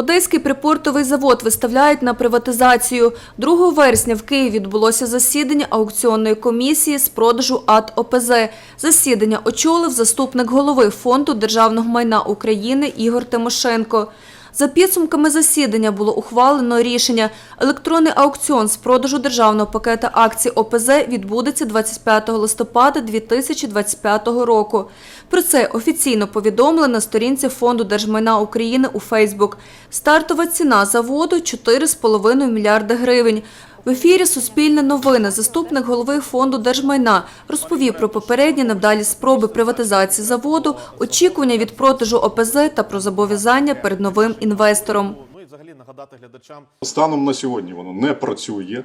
Одеський припортовий завод виставляють на приватизацію. 2 вересня в Києві відбулося засідання аукціонної комісії з продажу АТ ОПЗ. Засідання очолив заступник голови Фонду державного майна України Ігор Тимошенко. За підсумками засідання було ухвалено рішення. Електронний аукціон з продажу державного пакета акцій ОПЗ відбудеться 25 листопада 2025 року. Про це офіційно повідомили на сторінці Фонду держмайна України у Фейсбук. Стартова ціна заводу 4,5 мільярди гривень. В ефірі Суспільне новини. Заступник голови фонду держмайна розповів про попередні невдалі спроби приватизації заводу, очікування від продажу ОПЗ та про зобов'язання перед новим інвестором. Ну і взагалі нагадати глядачам, Станом на сьогодні воно не працює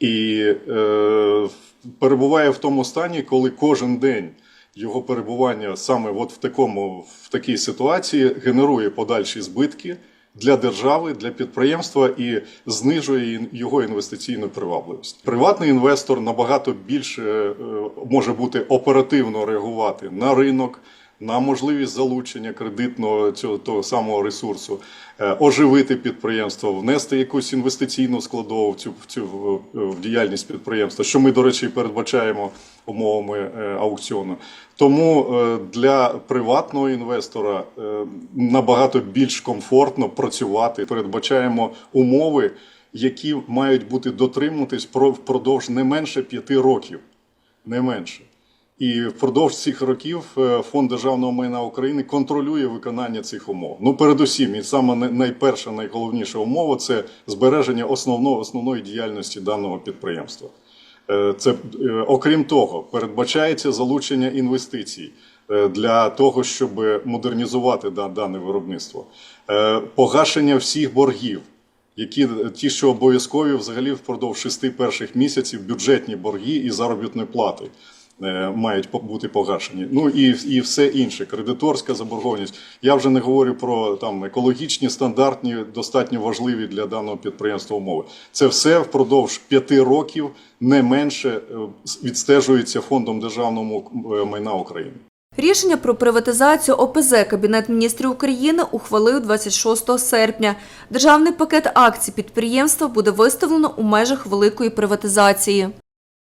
і е, перебуває в тому стані, коли кожен день його перебування саме от в, такому, в такій ситуації генерує подальші збитки для держави, для підприємства і знижує його інвестиційну привабливість. Приватний інвестор набагато більше е, може бути оперативно реагувати на ринок на можливість залучення кредитного цього того самого ресурсу, е, оживити підприємство, внести якусь інвестиційну складову в цю, в цю в- діяльність підприємства, що ми, до речі, передбачаємо умовами е, аукціону. Тому е, для приватного інвестора набагато більш комфортно працювати. Передбачаємо умови, які мають бути дотримуватись про- впродовж не менше п'яти років не менше. І впродовж цих років е, Фонд державного майна України контролює виконання цих умов. Ну, передусім, і саме най- найперша, найголовніша умова це збереження основного, основної діяльності даного підприємства. Е, Це, е, окрім того, передбачається залучення інвестицій для того, щоб модернізувати дане виробництво, погашення всіх боргів які ті, що обов'язкові взагалі впродовж шести перших місяців бюджетні борги і заробітної плати мають по- бути погашені. Ну і, і все інше, кредиторська заборгованість. Я вже не говорю про там екологічні, стандартні, достатньо важливі для даного підприємства умови. Це все впродовж п'яти років не менше е, відстежується фондом державного е, майна України. Рішення про приватизацію ОПЗ Кабінет міністрів України ухвалив 26 серпня. Державний пакет акцій підприємства буде виставлено у межах великої приватизації.